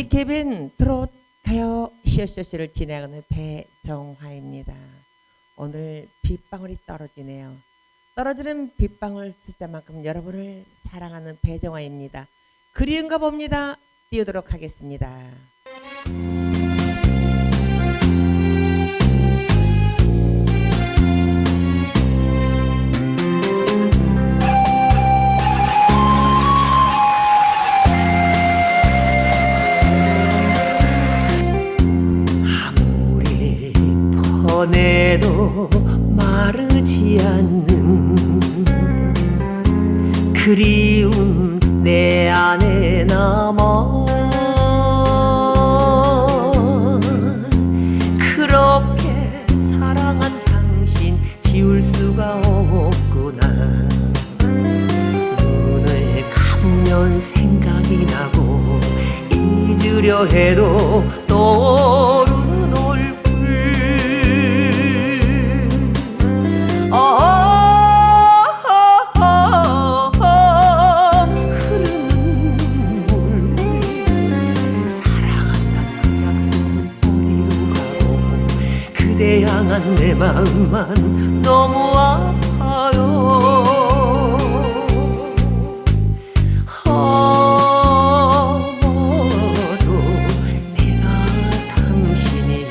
비케빈 트롯 가요 쇼쇼쇼를 진행하는 배정화입니다. 오늘 빗방울이 떨어지네요. 떨어지는 빗방울 숫자만큼 여러분을 사랑하는 배정화입니다. 그리운가 봅니다. 띄우도록 하겠습니다. 퍼내도 마르지 않는 그리움 내 안에 남아 그렇게 사랑한 당신 지울 수가 없구나. 눈을 감면 생각이 나고 잊으려 해도 떠 향한 내 마음만 너무 아파요. 아마도 내가 당신이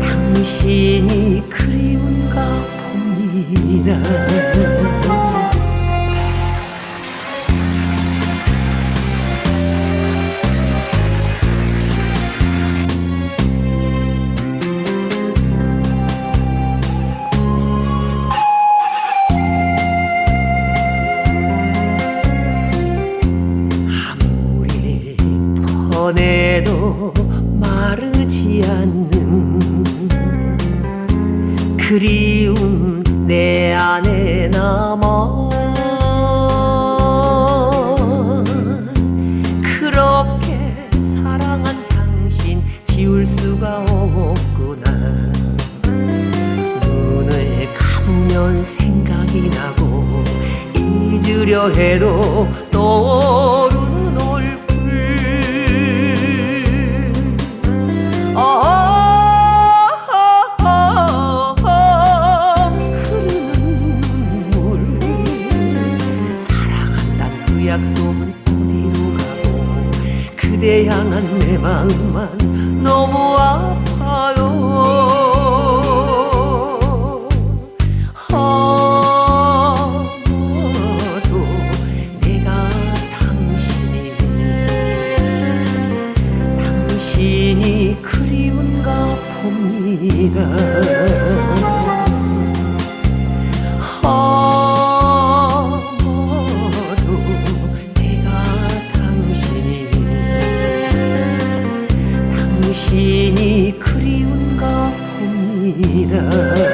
당신이 그리운가 봅니다 퍼내도 마르지 않는 그리움 내 안에 남아 그렇게 사랑한 당신 지울 수가 없구나. 눈을 감면 생각이 나고 잊으려 해도 떠 약속은 어디로 가고 그대 향한 내 마음만 너무 아파요. 아마도 내가 당신이 당신이 그리운가 봅니다 你的。